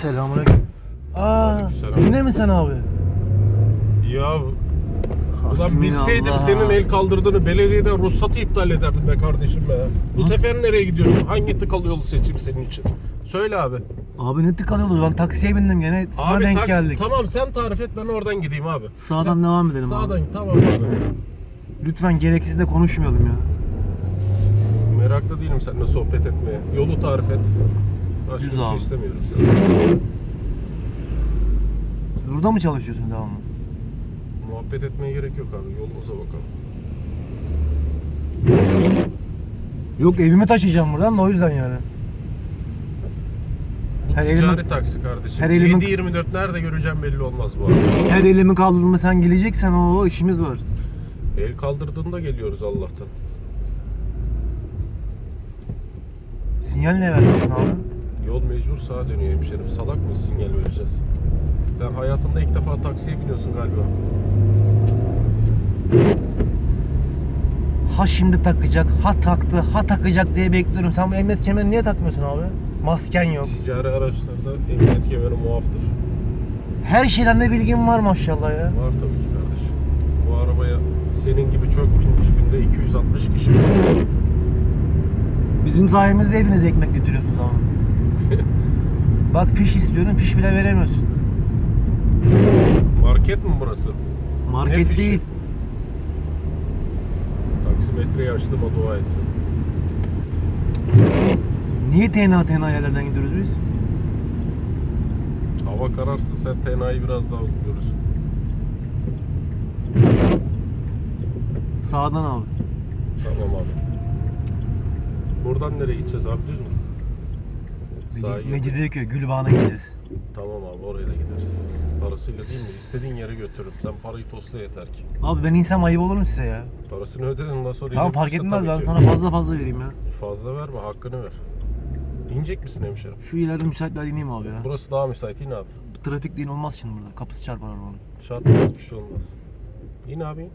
Selamünaleyküm. Aa, Aleykümselam. yine mi sen abi? Ya ulan bilseydim senin el kaldırdığını belediyeden ruhsatı iptal ederdim be kardeşim be. Bu Nasıl? sefer nereye gidiyorsun? Hangi tıkalı yolu seçeyim senin için? Söyle abi. Abi ne tıkanıyordu ben taksiye bindim gene sana denk taksi- geldik. Tamam sen tarif et ben oradan gideyim abi. Sağdan Sen- devam edelim Sağdan abi. tamam abi. Lütfen gereksiz de konuşmayalım ya. Meraklı değilim seninle sohbet etmeye. Yolu tarif et. Başka Düz bir şey abi. istemiyorum senden. Siz burada mı çalışıyorsun devamlı? Muhabbet etmeye gerek yok abi. Yolumuza bakalım. Yok evime taşıyacağım buradan da o yüzden yani. Bu Her ticari elimin- taksi kardeşim. her elimin- 7-24 nerede göreceğim belli olmaz bu arada. Her elimi kaldırdığımda sen geleceksen o işimiz var. El kaldırdığında geliyoruz Allah'tan. Sinyal ne veriyorsun abi? Yol mecbur sağa dönüyor hemşerim. Salak mı sinyal vereceğiz? Sen hayatında ilk defa taksiye biniyorsun galiba. Ha şimdi takacak, ha taktı, ha takacak diye bekliyorum. Sen bu emniyet kemerini niye takmıyorsun abi? Masken yok. Ticari araçlarda emniyet kemeri muaftır. Her şeyden de bilgin var maşallah ya. Var tabii ki kardeşim. Bu arabaya senin gibi çok binmiş günde 260 kişi. Bizim sayemizde evinize ekmek götürüyorsunuz ama. Bak fiş istiyorum, fiş bile veremiyorsun. Market mi burası? Ne Market fişi? değil. Taksimetreyi açtığıma dua etsin. Niye TNA TNA yerlerden gidiyoruz biz? Hava kararsın sen tenayı biraz daha görürsün. Sağdan abi. Tamam abi. Buradan nereye gideceğiz abi düz mü? Sağa Meci- gir. Mecidiyeköy, Gülbağ'a gideceğiz. Tamam abi oraya da gideriz. Parasıyla değil mi? İstediğin yere götürürüm. Sen parayı tosla yeter ki. Abi ben insem ayıp olur mu size ya? Parasını öde ondan sonra Tamam fark etmez tabii ben ki. sana fazla fazla vereyim ya. Fazla verme hakkını ver. İnecek misin hemşerim? Şu ileride müsait bir ineyim abi ya. Burası daha müsait in abi. Trafik değil olmaz şimdi burada. Kapısı çarpar arabanın. Çarpmaz bir şey olmaz. İn abi in.